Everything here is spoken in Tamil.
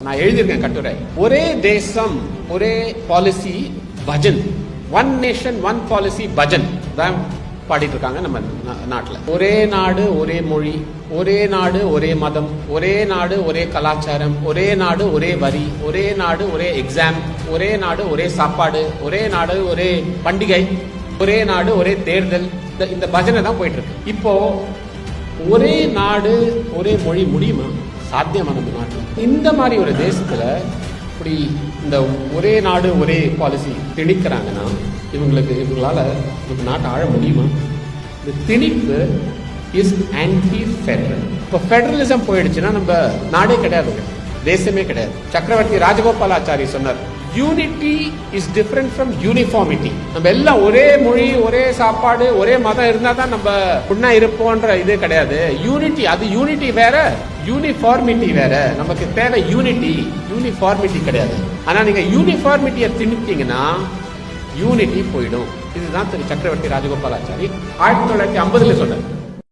நான் எழுதியிருக்கேன் கட்டுரை. ஒரே தேசம் ஒரே policy bhajan one nation one policy bhajan தான் பாடிட்டு இருக்காங்க நம்ம நா- நாட்டுல. ஒரே நாடு ஒரே மொழி ஒரே நாடு ஒரே மதம் ஒரே நாடு ஒரே கலாச்சாரம் ஒரே நாடு ஒரே வரி ஒரே நாடு ஒரே எக்ஸாம் ஒரே நாடு ஒரே சாப்பாடு ஒரே நாடு ஒரே பண்டிகை ஒரே நாடு ஒரே தேர்தல். இந்த- இந்த பஜனை தான் போயிட்டு இருக்கு இப்போ ஒரே நாடு ஒரே மொழி முடியுமா? சாத்தியமா நம்ம நாட்டில் இந்த மாதிரி ஒரு தேசத்தில் இப்படி இந்த ஒரே நாடு ஒரே பாலிசி திணிக்கிறாங்கன்னா இவங்களுக்கு இவங்களால இந்த நாட்டை ஆழ முடியுமா? இந்த திணிப்பு இஸ் ஆன்டி ஃபெடரல் இப்போ ஃபெடரலிசம் போயிடுச்சுன்னா நம்ம நாடே கிடையாது. தேசமே கிடையாது. சக்கரவர்த்தி ராஜகோபாலாச்சாரி சொன்னார் unity is different from uniformity நம்ம எல்லாம் ஒரே மொழி ஒரே சாப்பாடு ஒரே மதம் இருந்தால் தான் நம்ம புண்ணா இருப்போன்ற இது கிடையாது. யூனிட்டி அது யூனிட்டி வேற யூனிஃபார்மிட்டி வேற. நமக்கு தேவை யூனிட்டி யூனிஃபார்மிட்டி கிடையாது. ஆனா நீங்க யூனிஃபார்மிட்டியை திணித்தீங்கன்னா யூனிட்டி போயிடும். இதுதான் திரு சக்கரவர்த்தி ராஜகோபாலாச்சாரி ஆயிரத்தி தொள்ளாயிரத்தி ஐம்பதுல சொன்னார்.